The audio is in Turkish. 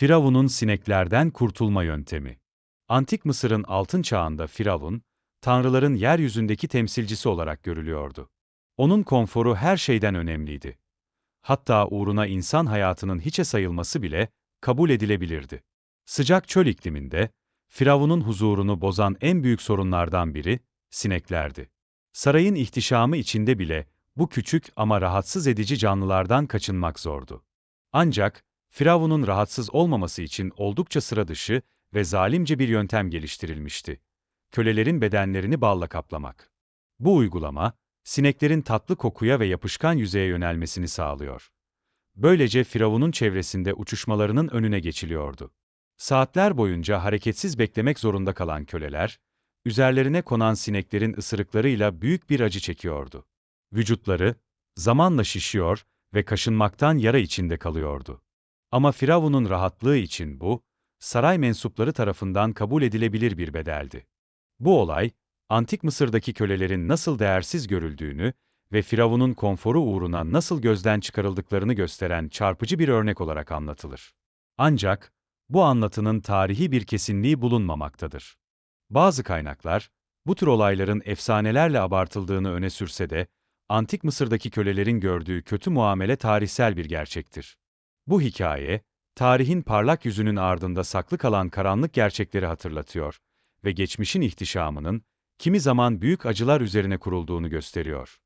Firavun'un sineklerden kurtulma yöntemi. Antik Mısır'ın altın çağında Firavun, tanrıların yeryüzündeki temsilcisi olarak görülüyordu. Onun konforu her şeyden önemliydi. Hatta uğruna insan hayatının hiçe sayılması bile kabul edilebilirdi. Sıcak çöl ikliminde, Firavun'un huzurunu bozan en büyük sorunlardan biri, sineklerdi. Sarayın ihtişamı içinde bile, bu küçük ama rahatsız edici canlılardan kaçınmak zordu. Ancak, Firavun'un rahatsız olmaması için oldukça sıra dışı ve zalimce bir yöntem geliştirilmişti. Kölelerin bedenlerini balla kaplamak. Bu uygulama, sineklerin tatlı kokuya ve yapışkan yüzeye yönelmesini sağlıyor. Böylece Firavun'un çevresinde uçuşmalarının önüne geçiliyordu. Saatler boyunca hareketsiz beklemek zorunda kalan köleler, üzerlerine konan sineklerin ısırıklarıyla büyük bir acı çekiyordu. Vücutları, zamanla şişiyor ve kaşınmaktan yara içinde kalıyordu. Ama Firavun'un rahatlığı için bu, saray mensupları tarafından kabul edilebilir bir bedeldi. Bu olay, Antik Mısır'daki kölelerin nasıl değersiz görüldüğünü ve Firavun'un konforu uğruna nasıl gözden çıkarıldıklarını gösteren çarpıcı bir örnek olarak anlatılır. Ancak, bu anlatının tarihi bir kesinliği bulunmamaktadır. Bazı kaynaklar, bu tür olayların efsanelerle abartıldığını öne sürse de, Antik Mısır'daki kölelerin gördüğü kötü muamele tarihsel bir gerçektir. Bu hikaye, tarihin parlak yüzünün ardında saklı kalan karanlık gerçekleri hatırlatıyor ve geçmişin ihtişamının, kimi zaman büyük acılar üzerine kurulduğunu gösteriyor.